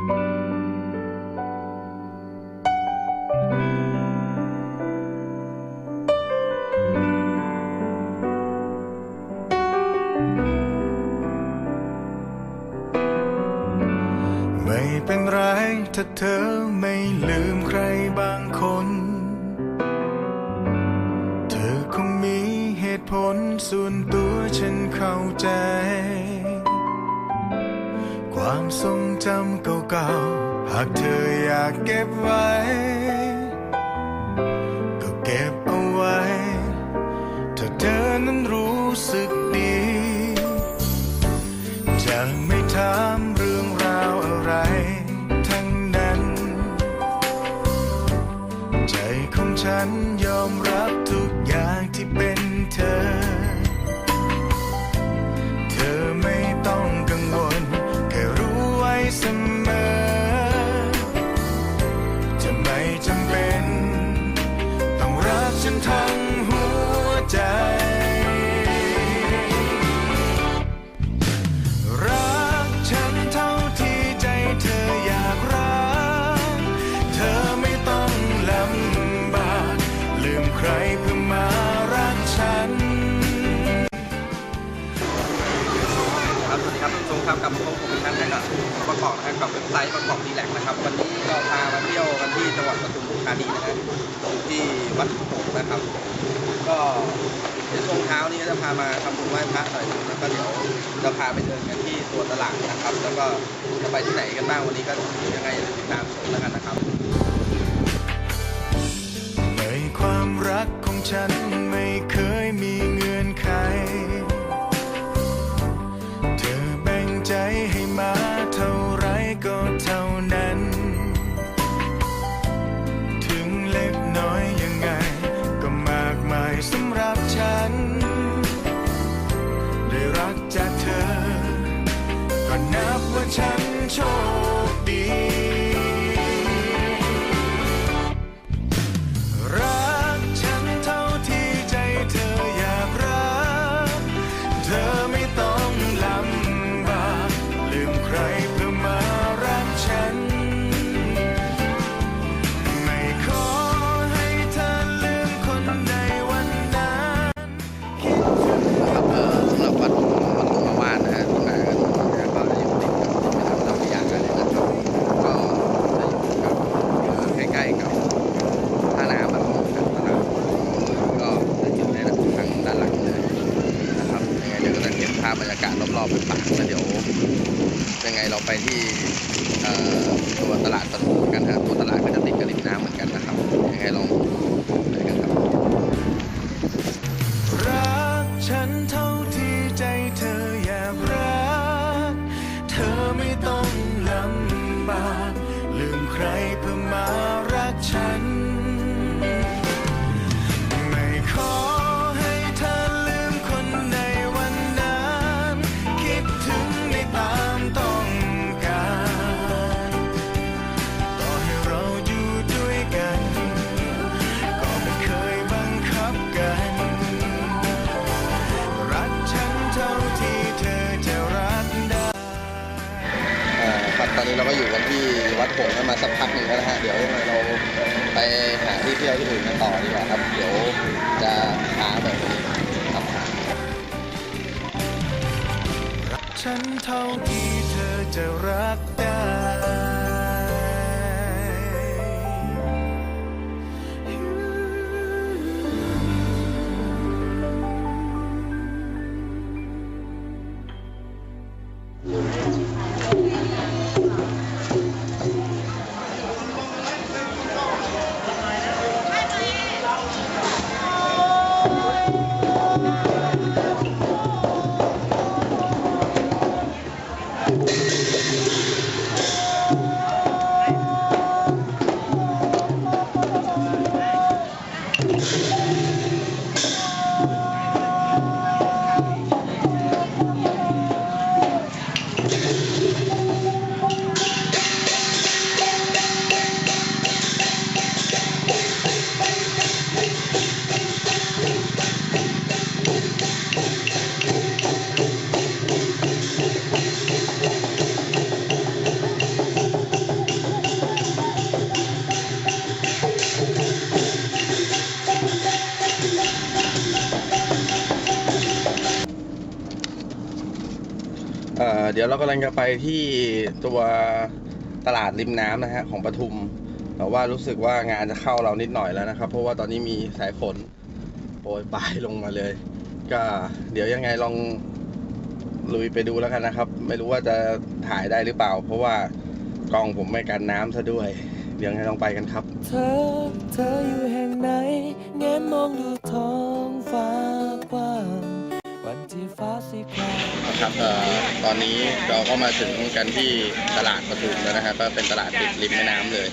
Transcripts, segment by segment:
ไม่เป็นไรถ้าเธอไม่ลืมใครบางคน เธอคงมีเหตุผลส่วนตัวฉันเข้าใจ ความทรงจำเก่าๆ หากเธออยากเก็บไว้ ก็เก็บเอาไว้ ถ้าเธอนั้นรู้สึกดี จะไม่ถามเรื่องราวอะไร ทั้งนั้น ใจของฉันยอมรับทุกอย่างที่เป็นเธอ นผู้ชมครับกลับมาพบผมอีกครั้งนะครับประกอบนะครับกับเว็บไซต์ประกอบดีแลกนะครับ วันนี้เราพามาเที่ยวกันที่จังหวัดปทุมธานีนะฮะอยู่ที่วัดโขนะครับ ก็เดี๋ยวช่วงเช้านี้ก็จะพามาทำบุญไหว้พระหน่อยแล้วก็เดี๋ยวจะพาไปเดินกันที่ตัวตลาดนะครับ แล้วก็จะไปที่ไหนกันบ้างวันนี้ก็ยังไงติดตามชมแล้วกันนะครับในความรักของฉันไม่เคยมี ฉัาพบรรยากาศรอบๆเป็นฝากแล้วเดี๋ยวยังไงเราไปที่ตัวตลาดปทุมกันฮะตัวตลาดก็จะติดกับริมน้ำเหมือนกันนะครับยังไงลอง ตอนนี้เราก็อยู่กันที่วัดหงส์กันมาสักพักหนึ่งแล้วนะฮะ เดี๋ยวเราไปหาที่เที่ยวที่อื่นกันต่อดีกว่าครับ เดี๋ยวจะช้าแบบนี้ครับฉันเท่าที่เธอจะรักได้ เดี๋ยวเรากำลังจะไปที่ตัวตลาดริมน้ำนะฮะของปทุม แต่ว่ารู้สึกว่างานจะเข้าเรานิดหน่อยแล้วนะครับ เพราะว่าตอนนี้มีสายฝนโปรยปลายลงมาเลย ก็เดี๋ยวยังไงลองลุยไปดูแล้วกันนะครับ ไม่รู้ว่าจะถ่ายได้หรือเปล่า เพราะว่ากล้องผมไม่กันน้ำซะด้วย เดี๋ยวยังไงลองไปกันครับ เธอ เธออยู่แห่งไหนแงนมองดูท้องฟ้ากว้าง ครามนะครับเอ่อตอนนี้เราก็มาถึงกันที่ตลาดปทุมแล้วนะครับ ก็เป็นตลาดติดริมแม่น้ำเลย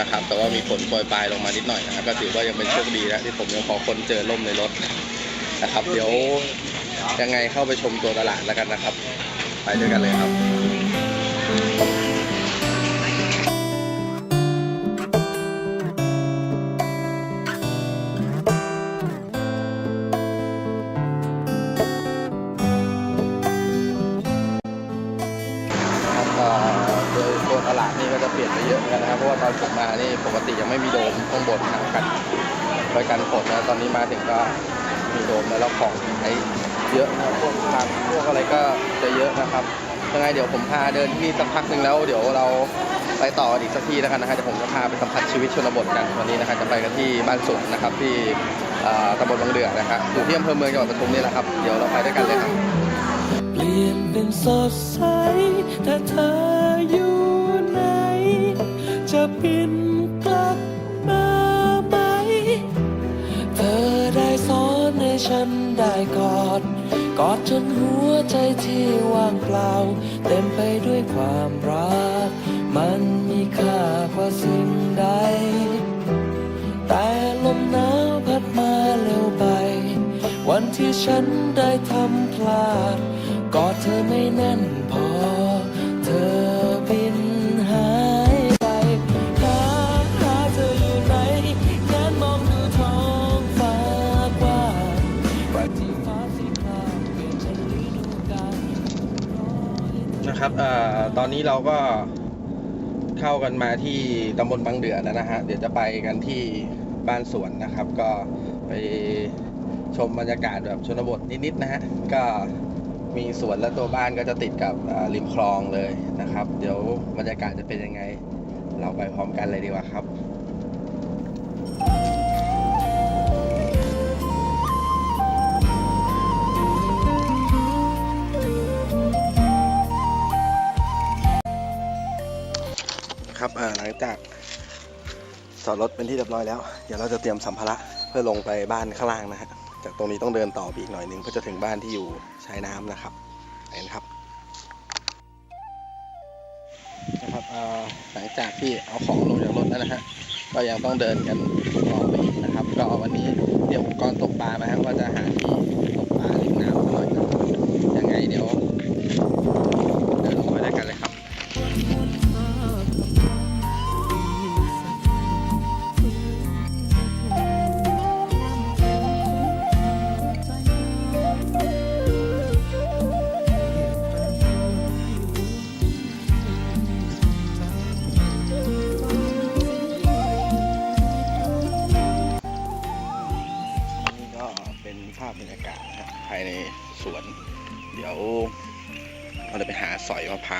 นะครับ แต่ว่ามีฝนโปรยปลายลงมานิดหน่อยนะครับก็ถือว่ายังเป็นโชคดีนะที่ผมยังพอคนเจอล่มในรถนะครับ เดี๋ยวยังไงเข้าไปชมตัวตลาดแล้วกันนะครับ ไปด้วยกันเลยครับ ลาดนี่ก็จะเปลี่ยนไปเยอะเหมือนกันนะครับ เพราะว่าตอนผมมานี่ปกติยังไม่มีโดมข้างบนนะครับกันไว้กันฝนนะตอนนี้มาถึงก็มีโดมแล้วของใช้เยอะนะครับพวกผักพวกอะไรก็จะเยอะนะครับยังไงเดี๋ยวผมพาเดินที่สักพักหนึ่งแล้ว เดี๋ยวเราไปต่ออีกสักที่แล้วกันนะครับเดี๋ยวผมจะพาไปสัมผัสชีวิตชนบทกันวันนี้นะครับจะไปกันที่บ้านสุดนะครับที่ตำบลบางเดือนะครับอยู่ที่อำเภอเมืองจังหวัดปทุมนี่แหละครับเดี๋ยวเราไปด้วยกันเลยครับเปลี่ยนเป็นสดใสถ้าเธอ จะบินกลับมาไหม เธอได้สอนให้ฉันได้กอด กอดจนหัวใจที่ว่างเปล่า เต็มไปด้วยความรัก มันมีค่ากว่าสิ่งใด แต่ลมหนาวพัดมาเร็วไป วันที่ฉันได้ทำพลาด กอดเธอไม่แน่นพอ เธอบิน นะครับอตอนนี้เราก็เข้ากันมาที่ตำบลบางเดือแล้วนะฮะ เดี๋ยวจะไปกันที่บ้านสวนนะครับ ก็ไปชมบรรยากาศแบบชนบทนิดๆนะฮะ ก็มีสวนและตัวบ้านก็จะติดกับริมคลองเลยนะครับ เดี๋ยวบรรยากาศจะเป็นยังไง เราไปพร้อมกันเลยดีกว่าครับ ลังจากจอดรถเป็นที่เรียบร้อยแล้ว เดี๋ยวเราจะเตรียมสัมภาระเพื่อลงไปบ้านข้างล่างนะฮะ จากตรงนี้ต้องเดินต่อไปอีกหน่อยหนึงเพื่อจะถึงบ้านที่อยู่ชายน้ำนะครับ เห็นครับ นะครับหลังจากที่เอาของลงจากรถแล้วนะฮะ ก็ยังต้องเดินกันต่อไป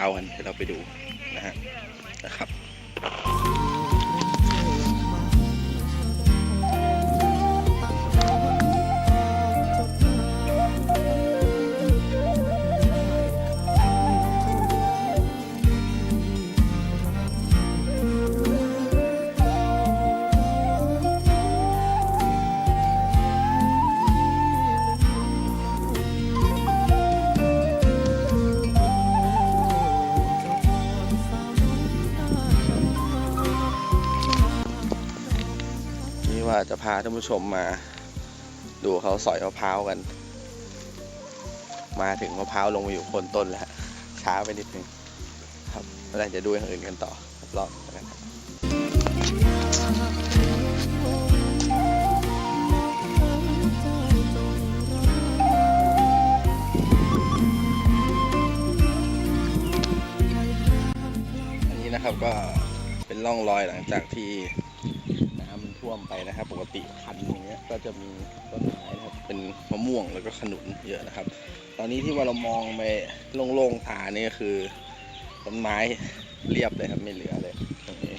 าวกันให้เราไปดู จะพาท่านผู้ชมมา ดูเขาสอยมะพร้าวกัน มาถึงมะพร้าวลงมาอยู่โคนต้นแล้วช้าไปนิดนึงครับไม่ได้จะดูอย่างอื่นกันต่อรอบกันครับอันนี้นะครับก็เป็นร่องรอยหลังจากที่ ท่วมไปนะครับ ปกติคันอย่างเงี้ยก็จะมีต้นไม้นะครับเป็นมะม่วงแล้วก็ขนุนเยอะนะครับ ตอนนี้ที่ว่าเรามองไปโล่งๆตานี่ก็คือต้นไม้เรียบเลยครับไม่เหลือเลยตรงนี้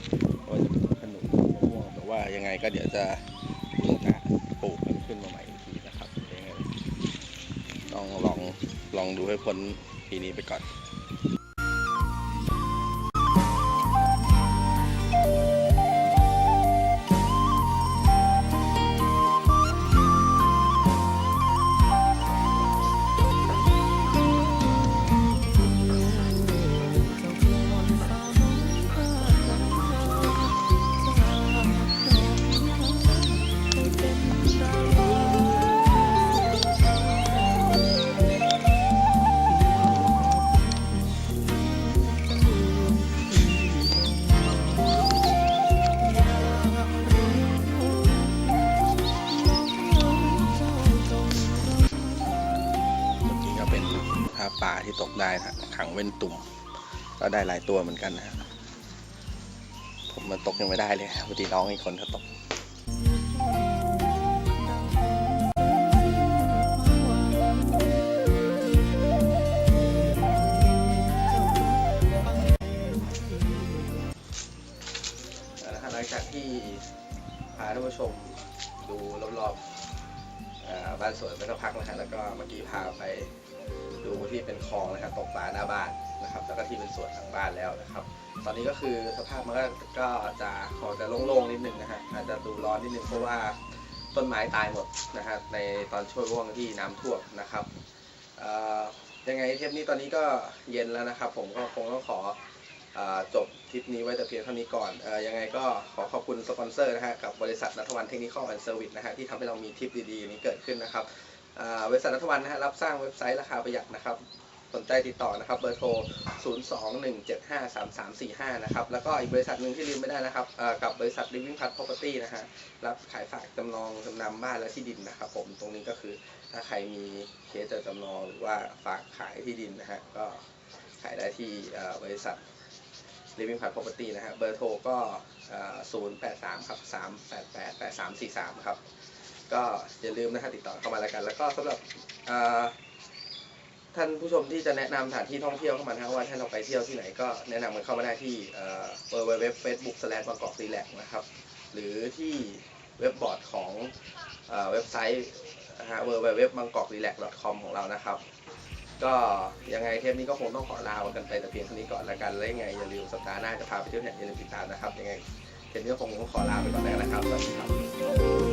ก็จะเป็นขนุนมะม่วงแต่ว่ายังไงก็เดี๋ยวจะมีโอกาสปลูกมันขึ้นมาใหม่อีกทีนะครับยังไงต้องลองลองดูให้พ้นปีนี้ไปก่อน เว้นตุ่ม ก็ได้หลายตัวเหมือนกันนะ ผมมันตกยังไม่ได้เลยพอดีน้องอีกคนเขาตกนะฮะหลังจากที่พาท่านผู้ชมดูรอบๆบ้านสวนไปสักพักนะฮะแล้วก็เมื่อกี้พาไป ที่เป็นคลองนะครับตกปลาหน้าบ้านนะครับแล้วก็ที่เป็นสวนหลังบ้านแล้วนะครับ ตอนนี้ก็คือสภาพมันก็ก็จะขอจะโล่งๆนิดนึงนะฮะอาจจะดูร้อนนิดนึงเพราะว่าต้นไม้ตายหมดนะฮะในตอนช่วงว่วงที่น้ำท่วมนะครับยังไงเทปนี้ตอนนี้ก็เย็นแล้วนะครับ ผมก็คงต้องขอจบทริปนี้ไว้แต่เพียงเท่านี้ก่อนออยังไงก็ขอขอบคุณสปอนเซอร์นะฮะกับบริษัทนัทวันเทคนิคอลแอนด์เซอร์วิสนะฮะที่ทำให้เรามีทริปดีๆ นี้เกิดขึ้นนะครับ บริษัทนัทวันนะฮะรับสร้างเว็บไซต์ราคาประหยัดนะครับ สนใจติดต่อนะครับเบอร์โทร 02-175-3345 นะครับ แล้วก็อีกบริษัทหนึ่งที่ลืมไม่ได้นะครับกับบริษัท Living Plus Property นะฮะรับขายฝากจำนองจำนำบ้านและที่ดินนะครับ ผมตรงนี้ก็คือถ้าใครมีเคสจะจำนองหรือว่าฝากขายที่ดินนะฮะก็ขายได้ที่บริษัท Living Plus Property นะฮะเบอร์โทรก็ 083 ครับ 388 8343 ครับ ก็อย่าลืมนะฮะติดต่อเข้ามาแล้วกัน แล้วก็สำหรับท่านผู้ชมที่จะแนะนำสถานที่ท่องเที่ยวเข้ามานะว่าถ้าเราไปเที่ยวที่ไหนก็แนะนำกันเข้ามาได้ที่เอ่อ www facebook slash บางกอกรีแลกนะครับ หรือที่เว็บบอร์ดของเว็บไซต์นะฮะ www บบางกอกรีแลก com ของเรานะครับ ก็ยังไงเทปนี้ก็คงต้องขอลากันไปแต่เพียงเท่านี้ก่อนละกันแล้วยังไงอย่าลืมสัปดาห์หน้าจะพาไปเที่ยวไหนอย่าลืมติดตามนะครับยังไงเทปนี้ก็คงต้องขอลาไปก่อนแล้วนะครับสวัสดีครับ